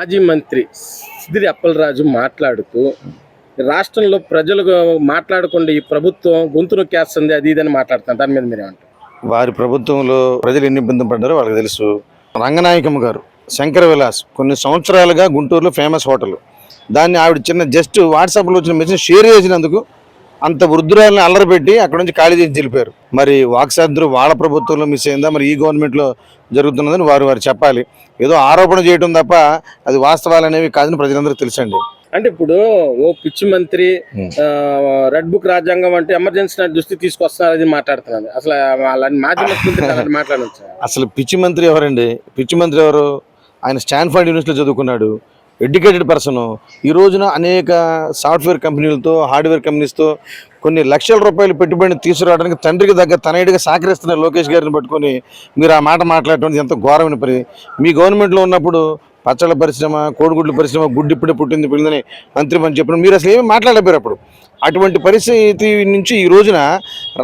మాజీ మంత్రి సిదిరి అప్పలరాజు మాట్లాడుతూ రాష్ట్రంలో ప్రజలు మాట్లాడకుండా ఈ ప్రభుత్వం గొంతు నొక్కేస్తుంది అది ఇదని మాట్లాడుతున్నారు. దాని మీద మీరేమంటారు వారి ప్రభుత్వంలో ప్రజలు ఎన్ని ఇబ్బంది పడ్డారో వాళ్ళకి తెలుసు. రంగనాయకమ్మ గారు శంకర విలాస్ కొన్ని సంవత్సరాలుగా గుంటూరులో ఫేమస్ హోటల్. దాన్ని ఆవిడ చిన్న జస్ట్ వాట్సాప్లో వచ్చిన మెసేజ్ షేర్ చేసినందుకు అంత వృద్ధురాలని అల్లరిపెట్టి అక్కడ నుంచి ఖాళీ చేసి వెళ్ళిపోయారు మరి వాక్సాద్రు వాళ్ళ ప్రభుత్వంలో మిస్ అయిందా? మరి ఈ గవర్నమెంట్లో జరుగుతున్నదని వారు వారు చెప్పాలి. ఏదో ఆరోపణ చేయడం తప్ప అది వాస్తవాలు అనేవి కాదని ప్రజలందరూ తెలుసండి. అంటే ఇప్పుడు ఓ పిచ్చి మంత్రి రెడ్ బుక్ రాజ్యాంగం అంటే ఎమర్జెన్సీ దృష్టి తీసుకొస్తున్నారు అది మాట్లాడుతున్నారు. అసలు వాళ్ళని అలాంటి మాట్లాడవచ్చు అసలు పిచ్చి మంత్రి ఎవరండి? పిచ్చి మంత్రి ఎవరు? ఆయన స్టాన్ఫర్డ్ యూనివర్సిటీలో చదువుకున్నాడు. Educated person. ఈ రోజున అనేక సాఫ్ట్వేర్ కంపెనీలతో హార్డ్వేర్ కంపెనీస్తో కొన్ని లక్షల రూపాయలు పెట్టుబడిని తీసుకురావడానికి తండ్రికి దగ్గర తనయుడిగా సహకరిస్తున్న లోకేష్ గారిని పట్టుకొని మీరు ఆ మాట మాట్లాడటం ఎంత ఘోరమైన పని. మీ గవర్నమెంట్లో ఉన్నప్పుడు పచ్చళ్ళ పరిశ్రమ కోడిగుడ్ల పరిశ్రమ గుడ్డు ఇప్పుడే పుట్టింది పిల్లని మంత్రి పని చెప్పిన మీరు అసలు ఏమీ మాట్లాడలేరు అప్పుడు. అటువంటి పరిస్థితి నుంచి ఈ రోజున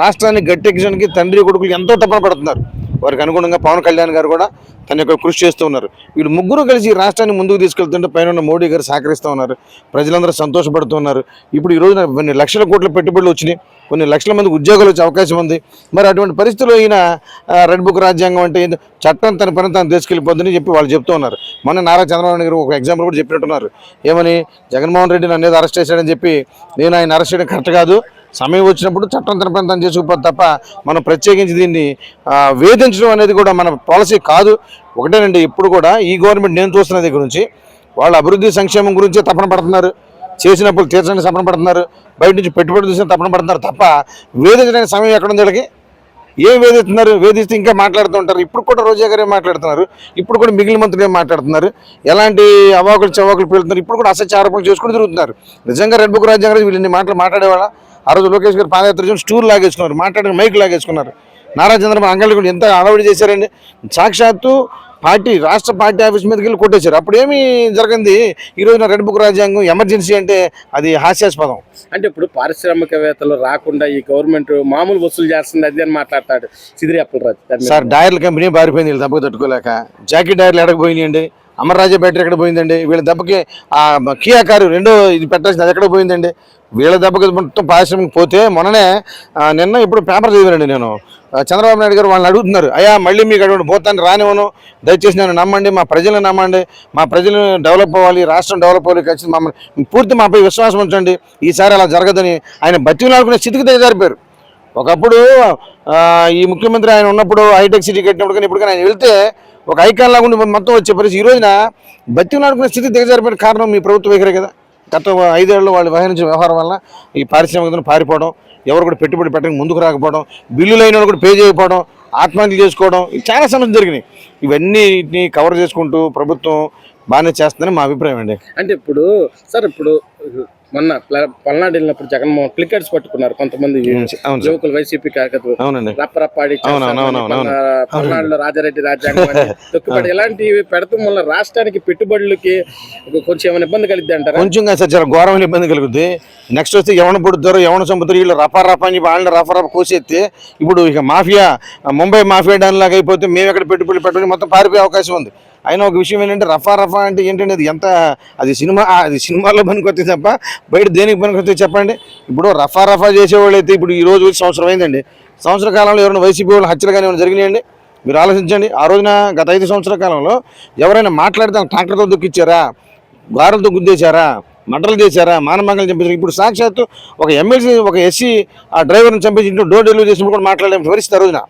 రాష్ట్రాన్ని గట్టెక్కించడానికి తండ్రి కొడుకులు ఎంతో తప్పన పడుతున్నారు. వారికి అనుగుణంగా పవన్ కళ్యాణ్ గారు కూడా తన యొక్క కృషి చేస్తూ ఉన్నారు. వీళ్ళు ముగ్గురు కలిసి రాష్ట్రాన్ని ముందుకు తీసుకెళ్తుంటే పైన మోడీ గారు సహకరిస్తూ ఉన్నారు. ప్రజలందరూ సంతోషపడుతున్నారు ఇప్పుడు ఈ రోజున కొన్ని లక్షల కోట్ల పెట్టుబడులు వచ్చినాయి. కొన్ని లక్షల మందికి ఉద్యోగాలు వచ్చే అవకాశం ఉంది. మరి అటువంటి పరిస్థితుల్లో ఈయన రెడ్ బుక్ రాజ్యాంగం అంటే చట్టం తన పని తాను తీసుకెళ్ళిపోతుందని చెప్పి వాళ్ళు చెప్తూ ఉన్నారు. మొన్న నారా చంద్రబాబు గారు ఒక ఎగ్జాంపుల్ కూడా చెప్పినట్టున్నారు. ఏమని? జగన్మోహన్ రెడ్డి నన్ను ఏదో అరెస్ట్ చేశాడని చెప్పి నేను ఆయన అరెస్ట్ చేయడం కరెక్ట్ కాదు. సమయం వచ్చినప్పుడు చట్టం తన పని చేసుకుపోతే తప్ప మనం ప్రత్యేకించి దీన్ని వేధించడం అనేది కూడా మన పాలసీ కాదు. ఒకటేనండి ఇప్పుడు కూడా ఈ గవర్నమెంట్ నేను చూస్తున్న దగ్గర నుంచి వాళ్ళ అభివృద్ధి సంక్షేమం గురించే తపన పడుతున్నారు. చేసినప్పుడు తీర్చడానికి తపన పడుతున్నారు. బయట నుంచి పెట్టుబడి చూసిన తపన పడుతున్నారు తప్ప వేధించడానికి సమయం ఎక్కడ ఉంది వీళ్ళకి? ఏం వేధిస్తున్నారు? వేధిస్తే ఇంకా మాట్లాడుతూ ఉంటారు. ఇప్పుడు కూడా రోజా గారు మాట్లాడుతున్నారు? ఇప్పుడు కూడా మిగిలిన మంత్రులు మాట్లాడుతున్నారు? ఎలాంటి అవాకులు చవాకులు పేలుతున్నారు? ఇప్పుడు కూడా అసత్య ఆరోపణలు చేసుకుని తిరుగుతున్నారు. నిజంగా రెడ్ బుక్ రాజ్యాంగం వీళ్ళని మాటలు మాట్లాడేవాళ్ళ? ఆ రోజు లోకేష్ గారు పాదయాత్ర చేసి స్టూల్ లాగేసుకున్నారు మాట్లాడిన మైక్ లాగేసుకున్నారు. నారా చంద్రబాబు అంగళ్ళు కూడా ఎంత అలవాటు చేశారండి. సాక్షాత్తు పార్టీ రాష్ట్ర పార్టీ ఆఫీస్ మీదకి వెళ్ళి కొట్టేశారు. అప్పుడు ఏమీ జరగంది? ఈ రోజున రెడ్ బుక్ రాజ్యాంగం ఎమర్జెన్సీ అంటే అది హాస్యాస్పదం. అంటే ఇప్పుడు పారిశ్రామికవేత్తలు రాకుండా ఈ గవర్నమెంట్ మామూలు వసూలు చేస్తుంది అది అని మాట్లాడతాడు సిదిరి అప్పలరాజు. సార్ డైర్ల కంపెనీ పారిపోయింది వీళ్ళు దెబ్బకి తట్టుకోలేక. జాకీ డైర్లు ఎక్కడికి పోయినాయండి? అమర్రాజా బ్యాటరీ ఎక్కడ పోయిందండి? వీళ్ళ దెబ్బకి ఆ కియా కారు రెండో ఇది పెట్టాల్సింది అది ఎక్కడ పోయిందండి? వీళ్ళ దెబ్బకి మొత్తం పారిశ్రామిక పోతే మొన్ననే నిన్న ఇప్పుడు పేపర్ చదివానండి నేను. చంద్రబాబు నాయుడు గారు వాళ్ళని అడుగుతున్నారు అయ్యా మళ్ళీ మీకు అటువంటి పోతాన్ని రానివ్వను. దయచేసి నేను నమ్మండి మా ప్రజలను నమ్మండి. మా ప్రజలు డెవలప్ అవ్వాలి రాష్ట్రం డెవలప్ అవ్వాలి ఖచ్చితంగా మమ్మల్ని పూర్తి మాపై విశ్వాసం ఉంచండి. ఈసారి అలా జరగదని ఆయన బతికినాడుకునే స్థితికి దిగజారిపోయారు. ఒకప్పుడు ఈ ముఖ్యమంత్రి ఆయన ఉన్నప్పుడు హైటెక్ సిటీ కట్టినప్పుడు కానీ ఇప్పుడు కానీ ఆయన వెళ్తే ఒక ఐకాన్ లాగా ఉండి మొత్తం వచ్చే పరిస్థితి. ఈ రోజున బతికినాడుకునే స్థితి దిగజారిపోయిన కారణం మీ ప్రభుత్వ వైఖరి కదా. గత ఐదేళ్ళు వాళ్ళు వ్యవహరించిన వ్యవహారం వల్ల ఈ పారిశ్రామికతను పారిపోవడం ఎవరు కూడా పెట్టుబడి పెట్టడానికి ముందుకు రాకపోవడం బిల్లులు అయిన వాళ్ళు కూడా పే చేయకపోవడం ఆత్మహత్యలు చేసుకోవడం ఇవి చాలా సమస్యలు జరిగినాయి. ఇవన్నీ కవర్ చేసుకుంటూ ప్రభుత్వం బాగానే చేస్తుందని మా అభిప్రాయం అండి. అంటే ఇప్పుడు సార్ ఇప్పుడు మొన్న ప్ల- పల్నాడు వెళ్ళినప్పుడు జగన్మోహన్ క్లికెట్స్ పట్టుకున్నారు కొంతమంది యువకులు వైసీపీ కార్యకర్తలు. రప్పరప్పాడి పల్నాడులో రాజారెడ్డి రాజ్యాంగం అని తొక్కుబడి ఇలాంటివి పెడతాం వల్ల రాష్ట్రానికి పెట్టుబడులకి కొంచెం ఏమైనా ఇబ్బంది కలిద్ది అంటారా? కొంచెం కాదు సార్ చాలా ఘోరమైన ఇబ్బంది కలుగుద్ది. నెక్స్ట్ వస్తే ఎవన పుడతారో ఎవన చంపుతారు వీళ్ళు రఫా రఫా అని వాళ్ళని రఫా రఫా కోసేస్తే ఇప్పుడు ఇక మాఫియా ముంబై మాఫియా డాన్ లాగా అయిపోతే మేము ఎక్కడ పెట్టుబడి పెట్టుకుని మొత్తం పారిపోయే అవకాశం ఉంది. అయినా ఒక విషయం ఏంటంటే రఫా రఫా అంటే ఏంటంటే అది ఎంత అది సినిమా అది సినిమాలో పనికొస్తే తప్ప బయట దేనికి పనికొస్తే చెప్పండి. ఇప్పుడు రఫా రఫా చేసేవాళ్ళు అయితే ఇప్పుడు ఈ రోజు వచ్చి సంవత్సరం అయిందండి. సంవత్సర కాలంలో ఎవరైనా వైసీపీ వాళ్ళు హత్యలు కానీ ఏమైనా జరిగినాయండి? మీరు ఆలోచించండి. ఆ రోజున గత ఐదు సంవత్సరాల కాలంలో ఎవరైనా మాట్లాడితే ట్రాక్టర్తో దుక్కిచ్చారా గారులతో గుద్దేశారా? మంటలు చేశారా? మానభంగాలు చంపేశారు? ఇప్పుడు సాక్షాత్తు ఒక ఎమ్మెల్సీ ఒక ఎస్సీ ఆ డ్రైవర్ని చంపేసి ఇంట్లో డోర్ డెలివరీ చేసినప్పుడు కూడా మాట్లాడే పరిస్థితి ఆ రోజున.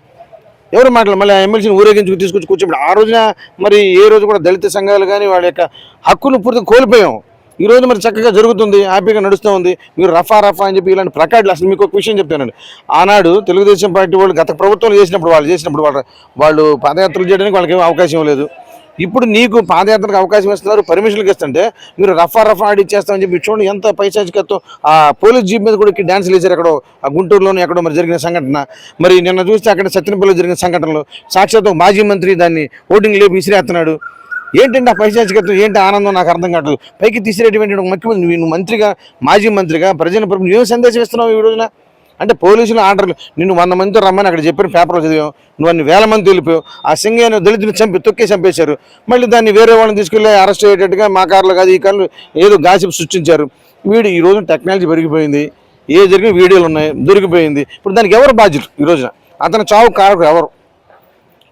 ఎవరు మాట్లాడారు? మళ్ళీ ఆ ఎమ్మెల్సీని ఊరేగించుకు తీసుకొచ్చి కూర్చోబడి ఆ రోజున మరి ఏ రోజు కూడా దళిత సంఘాలు కానీ వాళ్ళ యొక్క హక్కును పూర్తిగా కోల్పోయాం. ఈ రోజు మరి చక్కగా జరుగుతుంది హ్యాపీగా నడుస్తూ ఉంది. మీరు రఫా రఫా అని చెప్పి ఇలాంటి ప్లకార్డులు అసలు మీకు ఒక విషయం చెప్తానండి. ఆనాడు తెలుగుదేశం పార్టీ వాళ్ళు గత ప్రభుత్వంలో చేసినప్పుడు వాళ్ళు చేసినప్పుడు వాళ్ళు వాళ్ళు పాదయాత్రలు చేయడానికి వాళ్ళకి అవకాశం లేదు. ఇప్పుడు నీకు పాదయాత్రకు అవకాశం ఇస్తున్నారు పర్మిషన్కి ఇస్తుంటే మీరు రఫా రఫా ఆడిచ్చేస్తామని చెప్పి చూడండి ఎంత పైశాచికత్వం. ఆ పోలీస్ జీప్ మీద కూడా డ్యాన్స్ డ్యాన్సులు వేశారు ఎక్కడో ఆ గుంటూరులోనే ఎక్కడో మరి జరిగిన సంఘటన. మరి నిన్న చూస్తే అక్కడ సత్యనపల్లిలో జరిగిన సంఘటనలో సాక్షాత్ మాజీ మంత్రి దాన్ని ఓటింగ్ లేపు విసిరేస్తున్నాడు. ఏంటంటే ఆ పైశాచికత్వం? ఏంటి ఆనందం? నాకు అర్థం కావట్లేదు. పైకి తీసిరేటువంటి ముఖ్యమంత్రి నువ్వు మంత్రిగా మాజీ మంత్రిగా ప్రజల ప్రభుత్వం ఏం సందేశం ఇస్తున్నావు ఈ రోజున? అంటే పోలీసులు ఆర్డర్లు నిన్ను వంద మందితో రమ్మని అక్కడ చెప్పిన పేపర్లో చదివాం. నువ్వు అన్ని వేల మంది తెలిపావు ఆ సింగయ్య దళితుని చంపి తొక్కి చంపేశారు. మళ్ళీ దాన్ని వేరే వాళ్ళని తీసుకెళ్ళి అరెస్ట్ అయ్యేటట్టుగా మా కార్లు కాదు ఈ కార్లు ఏదో గాసిప్ సృష్టించారు. వీడు ఈ రోజు టెక్నాలజీ పెరిగిపోయింది. ఏ జరిగిన వీడియోలు ఉన్నాయి దొరికిపోయింది. ఇప్పుడు దానికి ఎవరు బాధ్యులు ఈ రోజున? అతని చావు కారకుడు ఎవరు?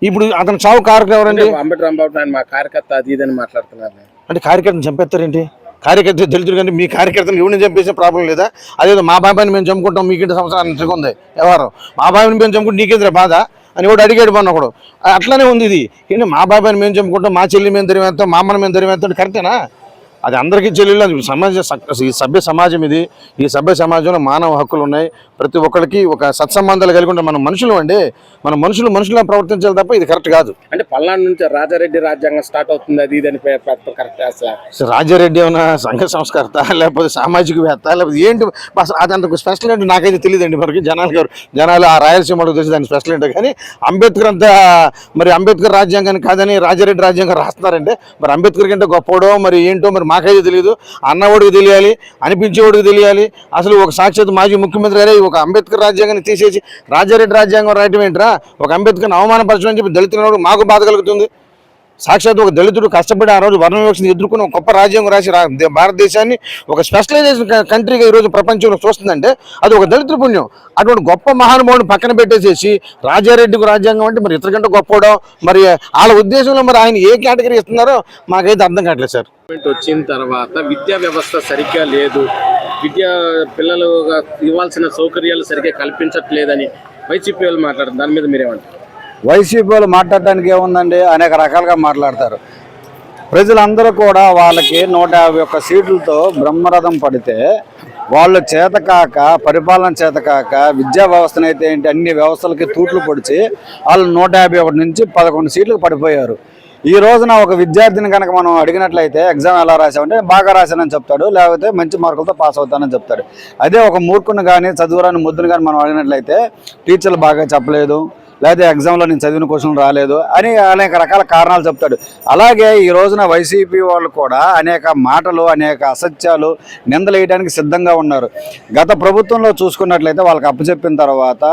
ఇప్పుడు అతని చావు కారకుడు ఎవరండి? అంబటి రాంబాబు మా కార్యకర్త అది ఇది అని మాట్లాడుతున్నారు. అంటే కార్యకర్తను చంపేస్తారేంటి? కార్యకర్త దళితుడు కంటే మీ కార్యకర్తను ఎవరిని చంపేసే ప్రాబ్లం లేదా? అదేదో మా బాబాయిని మేము చంపుకుంటాం మీకింటి సంవత్సరాలు ఉంది. ఎవరు? మా బాబాయిని మేము చంపుకుంటే నీకేంద్ర బాధ? అని కూడా అడిగాడు మొన్న ఒకడు. అట్లానే ఉంది ఇది. ఏంటి మా బాబాయిని మేము చంపుకుంటాం మా చెల్లి మేము తెరివేస్తాం మా అమ్మని మేము తెరివేస్తాం కరెక్టేనా? అది అందరికీ చెల్లెలు అది సమాజ ఈ సభ్య సమాజం ఇది. ఈ సభ్య సమాజంలో మానవ హక్కులు ఉన్నాయి. ప్రతి ఒక్కరికి ఒక సత్సంబంధాలు కలిగి ఉంటే మనం మనుషులు అండి. మన మనుషులు మనుషులా ప్రవర్తించాలి తప్ప ఇది కరెక్ట్ కాదు. అంటే పల్నాడు నుంచి రాజారెడ్డి రాజ్యాంగం స్టార్ట్ అవుతుంది అది ఇది అని కరెక్ట్ అసలు అసలు రాజారెడ్డి ఏమైనా సంఘ సంస్కర్త లేకపోతే సామాజికవేత్త లేకపోతే ఏంటి? అసలు అది అంత స్పెషల్ ఏంటి నాకైతే తెలియదండి మనకి జనాలు గారు జనాలు ఆ రాయలసీమలో తెలిసి దాని స్పెషల్ ఏంటో కానీ అంబేద్కర్ అంతా మరి అంబేద్కర్ రాజ్యాంగాన్ని కాదని రాజారెడ్డి రాజ్యాంగం రాస్తున్నారంటే మరి అంబేద్కర్ కంటే గొప్పడో మరి ఏంటో మరి మాకైతే తెలియదు అన్నవాడికి తెలియాలి అనిపించేవాడికి తెలియాలి. అసలు ఒక సాక్షాత్ మాజీ ముఖ్యమంత్రి గారే ఒక అంబేద్కర్ రాజ్యాంగాన్ని తీసేసి రాజారెడ్డి రాజ్యాంగం రాయటం ఏంట్రా? ఒక అంబేద్కర్ని అవమానపరచమని చెప్పి దళితుల మాకు బాధ కలుగుతుంది. సాక్షాత్ ఒక దళితుడు కష్టపడి ఆ రోజు వర్ణ వివక్షను ఎదుర్కొని ఒక గొప్ప రాజ్యాంగం రాసి రా- భారతదేశాన్ని ఒక స్పెషలైజేషన్ కంట్రీగా ఈరోజు ప్రపంచంలో చూస్తుందంటే అది ఒక దళితుల పుణ్యం. అటువంటి గొప్ప మహానుభావుని పక్కన పెట్టేసేసి రాజారెడ్డికి రాజ్యాంగం అంటే మరి ఇతర గొప్పవడం మరి వాళ్ళ ఉద్దేశంలో మరి ఆయన ఏ కేటగిరీ ఇస్తున్నారో మాకైతే అర్థం కావట్లేదు సార్. వచ్చిన తర్వాత విద్యా వ్యవస్థ సరిగ్గా లేదు. విద్యా పిల్లలు ఇవ్వాల్సిన సౌకర్యాలు సరిగ్గా కల్పించట్లేదని వైసీపీ వాళ్ళు మాట్లాడుతున్నారు. దాని మీద మీరేమంటారు? వైసీపీ వాళ్ళు మాట్లాడటానికి ఏముందండి? అనేక రకాలుగా మాట్లాడతారు. ప్రజలందరూ కూడా వాళ్ళకి నూట యాభై ఒక్క సీట్లతో బ్రహ్మరథం పడితే వాళ్ళు చేతకాక పరిపాలన చేతకాక విద్యా వ్యవస్థను అయితే ఏంటి అన్ని వ్యవస్థలకి తూట్లు పొడిచి వాళ్ళు నూట యాభై ఒకటి నుంచి పదకొండు సీట్లకు పడిపోయారు. ఈ రోజున ఒక విద్యార్థిని కనుక మనం అడిగినట్లయితే ఎగ్జామ్ ఎలా రాసామంటే బాగా రాశానని చెప్తాడు లేకపోతే మంచి మార్కులతో పాస్ అవుతానని చెప్తాడు. అదే ఒక మూర్ఖుని కానీ చదువురాని ముద్దును కానీ మనం అడిగినట్లయితే టీచర్లు బాగా చెప్పలేదు లేకపోతే ఎగ్జామ్లో నేను చదివిన క్వశ్చన్ రాలేదు అని అనేక రకాల కారణాలు చెప్తాడు. అలాగే ఈ రోజున వైసీపీ వాళ్ళు కూడా అనేక మాటలు అనేక అసత్యాలు నిందలేయడానికి సిద్ధంగా ఉన్నారు. గత ప్రభుత్వంలో చూసుకున్నట్లయితే వాళ్ళకి అప్పచెప్పిన తర్వాత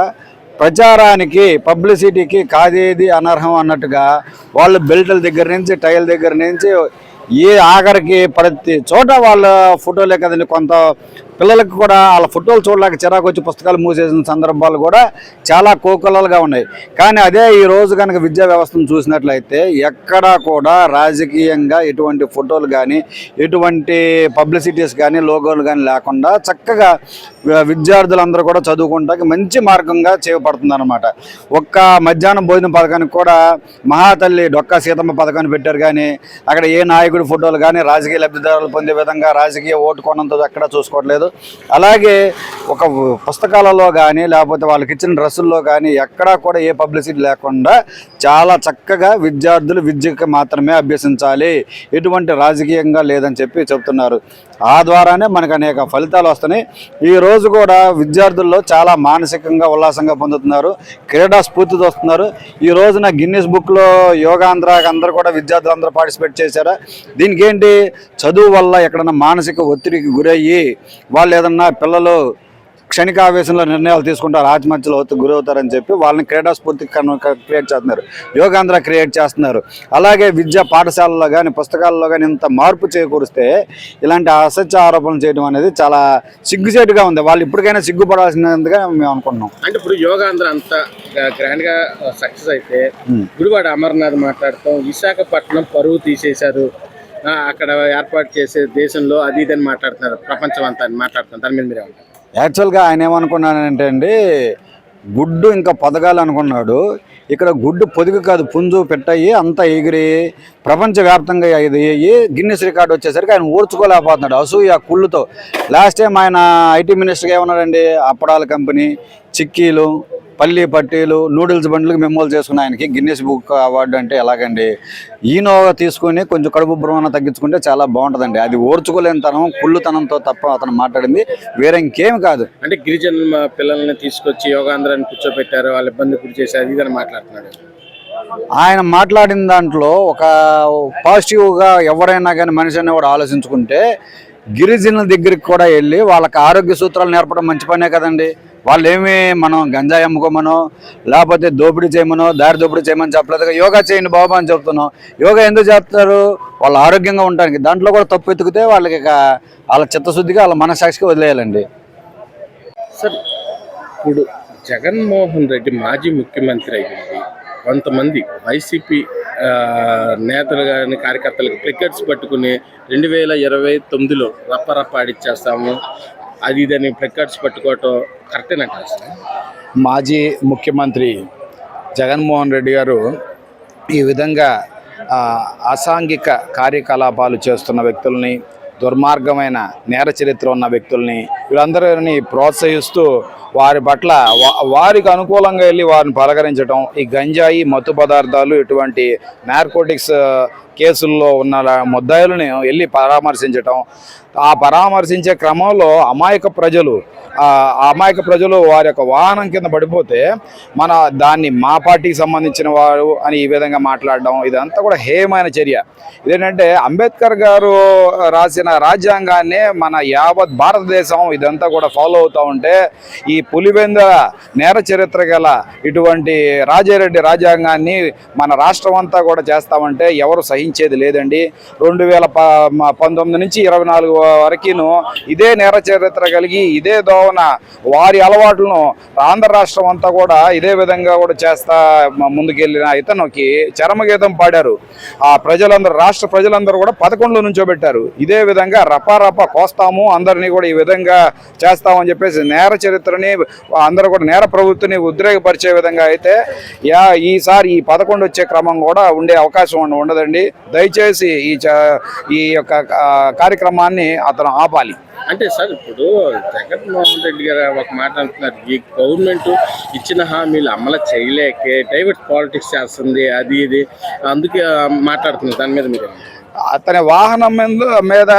ప్రచారానికి పబ్లిసిటీకి కాదేది అనర్హం అన్నట్టుగా వాళ్ళు బెల్టుల దగ్గర నుంచి టైల్ దగ్గర నుంచి ఏ ఆఖరికి ప్రతి చోట వాళ్ళ ఫోటోలే కదండి కొంత పిల్లలకు కూడా వాళ్ళ ఫోటోలు చూడలేక చిరాకు వచ్చి పుస్తకాలు మూసేసిన సందర్భాలు కూడా చాలా కోకొల్లలుగా ఉన్నాయి. కానీ అదే ఈ రోజు కనుక విద్యా వ్యవస్థను చూసినట్లయితే ఎక్కడా కూడా రాజకీయంగా ఎటువంటి ఫోటోలు కానీ ఎటువంటి పబ్లిసిటీస్ కానీ లోగోలు కానీ లేకుండా చక్కగా విద్యార్థులందరూ కూడా చదువుకుంటానికి మంచి మార్గంగా చేపడుతుంది అనమాట ఒక్క మధ్యాహ్నం భోజనం పథకానికి కూడా మహాతల్లి డొక్కా సీతమ్మ పథకాన్ని పెట్టారు కానీ అక్కడ ఏ నాయకుడి ఫోటోలు కానీ రాజకీయ లబ్ధిదారులు పొందే విధంగా రాజకీయ ఓటు కొనంతో ఎక్కడ చూసుకోవట్లేదు. అలాగే ఒక పుస్తకాలలో కానీ లేకపోతే వాళ్ళకి ఇచ్చిన డ్రెస్సుల్లో కానీ ఎక్కడా కూడా ఏ పబ్లిసిటీ లేకుండా చాలా చక్కగా విద్యార్థులు విద్యకు మాత్రమే అభ్యసించాలి. ఎటువంటి రాజకీయంగా లేదని చెప్పి చెప్తున్నారు. ఆ ద్వారానే మనకు అనేక ఫలితాలు వస్తున్నాయి. ఈ రోజు కూడా విద్యార్థుల్లో చాలా మానసికంగా ఉల్లాసంగా పొందుతున్నారు. క్రీడా స్ఫూర్తితో వస్తున్నారు. ఈ రోజున గిన్నెస్ బుక్లో యోగాంధ్రాకి అందరూ కూడా విద్యార్థులు అందరూ పార్టిసిపేట్ చేశారా? దీనికి ఏంటి చదువు వల్ల ఎక్కడన్నా మానసిక ఒత్తిడికి గురయ్యి వాళ్ళు ఏదన్నా పిల్లలు క్షణిక ఆవేశంలో నిర్ణయాలు తీసుకుంటారు ఆత్మహత్యలు అవుతూ గురవుతారని చెప్పి వాళ్ళని క్రీడా స్ఫూర్తి క్రియేట్ చేస్తున్నారు. యోగాంధ్ర క్రియేట్ చేస్తున్నారు. అలాగే విద్యా పాఠశాలలో కానీ పుస్తకాలలో కానీ ఇంత మార్పు చేకూరిస్తే ఇలాంటి అసత్య ఆరోపణలు చేయడం అనేది చాలా సిగ్గుచేటుగా ఉంది. వాళ్ళు ఇప్పటికైనా సిగ్గుపడాల్సినదిగా మేము అనుకుంటున్నాం. అంటే ఇప్పుడు యోగాంధ్ర అంతా గ్రాండ్గా సక్సెస్ అయితే Hmm. గుడివాడ అమర్నాథ్ మాట్లాడతాం విశాఖపట్నం పరువు తీసేశారు. అక్కడ ఏర్పాటు చేసే దేశంలో అది ఇది అని మాట్లాడుతున్నారు ప్రపంచం అంతా అని మాట్లాడుతున్నారు. దాని మీద మీరేమంటారు యాక్చువల్గా ఆయన ఏమనుకున్నానంటే అండి గుడ్డు ఇంకా పొదగాలి అనుకున్నాడు ఇక్కడ గుడ్డు పొదుగు కాదు పుంజు పెట్టయి అంతా ఎగిరి ప్రపంచవ్యాప్తంగా ఇది అయ్యి గిన్నెస్ రికార్డు వచ్చేసరికి ఆయన ఓర్చుకోలేకపోతున్నాడు అసూయ కుళ్ళుతో. లాస్ట్ టైం ఆయన ఐటీ మినిస్టర్గా ఏమన్నాడండి అప్పడాల కంపెనీ చిక్కీలు పల్లి పట్టీలు నూడిల్స్ బండ్లకు మెమోలు చేసుకున్న ఆయనకి. గిన్నెస్ బుక్ అవార్డు అంటే ఎలాగండి? ఈనో తీసుకొని కొంచెం కడుపు భ్రమణ తగ్గించుకుంటే చాలా బాగుంటుందండి. అది ఓర్చుకోలేని తనం కుళ్ళుతనంతో తప్ప అతను మాట్లాడింది వేరే ఇంకేం కాదు. అంటే గిరిజనుల మా పిల్లల్ని తీసుకొచ్చి యోగాంధ్రాన్ని కూర్చోబెట్టారు వాళ్ళ ఇబ్బంది గురి చేశారు అది ఇది అని మాట్లాడుతున్నాడు. ఆయన మాట్లాడిన దాంట్లో ఒక పాజిటివ్గా ఎవరైనా కానీ మనిషి అనేవాడు ఆలోచించుకుంటే గిరిజనుల దగ్గరికి కూడా వెళ్ళి వాళ్ళకి ఆరోగ్య సూత్రాలు నేర్పడం మంచి పనే కదండి. వాళ్ళు ఏమి మనం గంజాయి అమ్ముకోమనో లేకపోతే దోపిడీ చేయమనో దారి దోపిడీ చేయమని చెప్పలేదు యోగా చేయండి బాబా అని చెప్తున్నాం. యోగా ఎందుకు చేస్తారు? వాళ్ళు ఆరోగ్యంగా ఉండడానికి. దాంట్లో కూడా తప్పు ఎత్తుకుతే వాళ్ళకి వాళ్ళ చిత్తశుద్ధిగా వాళ్ళ మనసాక్షిగా వదిలేయాలండి. సార్ ఇప్పుడు జగన్మోహన్ రెడ్డి మాజీ ముఖ్యమంత్రి అయ్యింది. కొంతమంది వైసీపీ నేతలు కానీ కార్యకర్తలకు క్రికెట్స్ పట్టుకుని రెండు వేల ఇరవై తొమ్మిదిలో రప్ప రప్ప ఆడిచ్చేస్తాము. అది ఇదని ప్లికెట్స్ పట్టుకోవటం కరెక్టేనా సార్? మాజీ ముఖ్యమంత్రి జగన్మోహన్ రెడ్డి గారు ఈ విధంగా అసాంఘిక కార్యకలాపాలు చేస్తున్న వ్యక్తుల్ని దుర్మార్గమైన నేర చరిత్ర ఉన్న వ్యక్తుల్ని వీళ్ళందరినీ ప్రోత్సహిస్తూ వారి పట్ల వారికి అనుకూలంగా వెళ్ళి వారిని పలకరించడం ఈ గంజాయి మత్తు పదార్థాలు ఇటువంటి నార్కోటిక్స్ కేసుల్లో ఉన్న ముద్దాయిలను వెళ్ళి పరామర్శించటం. ఆ పరామర్శించే క్రమంలో అమాయక ప్రజలు అమాయక ప్రజలు వారి యొక్క వాహనం కింద పడిపోతే మన దాన్ని మా పార్టీకి సంబంధించిన వారు అని ఈ విధంగా మాట్లాడడం ఇదంతా కూడా హేయమైన చర్య. ఇదేంటంటే అంబేద్కర్ గారు రాసిన రాజ్యాంగాన్ని మన యావత్ భారతదేశం ఇదంతా కూడా ఫాలో అవుతూ ఉంటే ఈ పులివెంద నేర చరిత్ర గల ఇటువంటి రాజారెడ్డి రాజ్యాంగాన్ని మన రాష్ట్రం అంతా కూడా చేస్తామంటే ఎవరు సహించేది లేదండి. రెండు వేల పంతొమ్మిది నుంచి ఇరవై నాలుగు వరకును ఇదే నేర చరిత్ర కలిగి ఇదే దోవన వారి అలవాట్లను ఆంధ్ర రాష్ట్రం అంతా కూడా ఇదే విధంగా కూడా చేస్తా ముందుకెళ్ళిన ఇతనుకి చరమగీతం పాడారు. ఆ ప్రజలందరూ రాష్ట్ర ప్రజలందరూ కూడా పదకొండులో నుంచోబెట్టారు ఇదే విధంగా రపారప కోస్తాము అందరినీ కూడా ఈ విధంగా చేస్తామని చెప్పేసి నేర చరిత్రని అందరూ కూడా నేర ప్రభుత్వని ఉద్రేకపరిచే విధంగా అయితే యా ఈసారి ఈ పదకొండు వచ్చే క్రమం కూడా ఉండే అవకాశం ఉండదండి. దయచేసి ఈ చ- ఈ యొక్క కార్యక్రమాన్ని అతను ఆపాలి. అంటే సార్ ఇప్పుడు జగన్మోహన్ రెడ్డి గారు ఒక మాట అంటున్నారు. ఈ గవర్నమెంట్ ఇచ్చిన హామీలు అమలు చేయలేకే డైవర్ట్ పాలిటిక్స్ చేస్తుంది అది ఇది. అందుకే మాట్లాడుతున్నారు. దాని మీద మీరు అతని వాహనం మీద మీద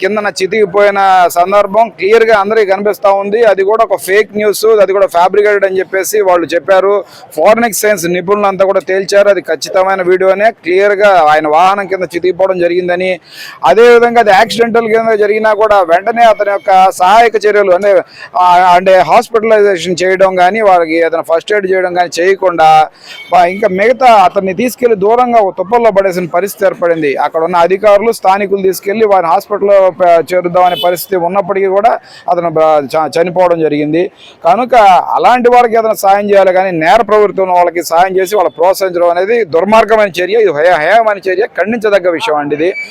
కిందన చితికిపోయిన సందర్భం క్లియర్గా అందరికీ కనిపిస్తా ఉంది. అది కూడా ఒక ఫేక్ న్యూస్ అది కూడా ఫ్యాబ్రికేటెడ్ అని చెప్పేసి వాళ్ళు చెప్పారు. ఫారెనిక్ సైన్స్ నిపుణులు అంతా కూడా తేల్చారు. అది ఖచ్చితమైన వీడియోనే క్లియర్గా ఆయన వాహనం కింద చితికిపోవడం జరిగిందని. అదే విధంగా అది యాక్సిడెంటల్ కింద జరిగినా కూడా వెంటనే అతని యొక్క సహాయక చర్యలు అంటే అంటే హాస్పిటలైజేషన్ చేయడం కానీ వారికి అతను ఫస్ట్ ఎయిడ్ చేయడం కానీ చేయకుండా ఇంకా మిగతా అతన్ని తీసుకెళ్ళి దూరంగా తుప్పల్లో పడేసిన పరిస్థితి ఏర్పడింది. అక్కడ ఉన్న అధికారులు స్థానికులు తీసుకెళ్ళి వారిని హాస్పిటల్లో చేరుద్దామనే పరిస్థితి ఉన్నప్పటికీ కూడా అతను చ- చనిపోవడం జరిగింది. కనుక అలాంటి వారికి ఏదైనా సాయం చేయాలి కానీ నేర ప్రవృత్తి ఉన్న వాళ్ళకి సాయం చేసి వాళ్ళ ప్రోత్సహించడం అనేది దుర్మార్గమైన చర్య. ఇది హేయ- హేయమైన చర్య. ఖండించదగ్గ విషయం అండి ఇది.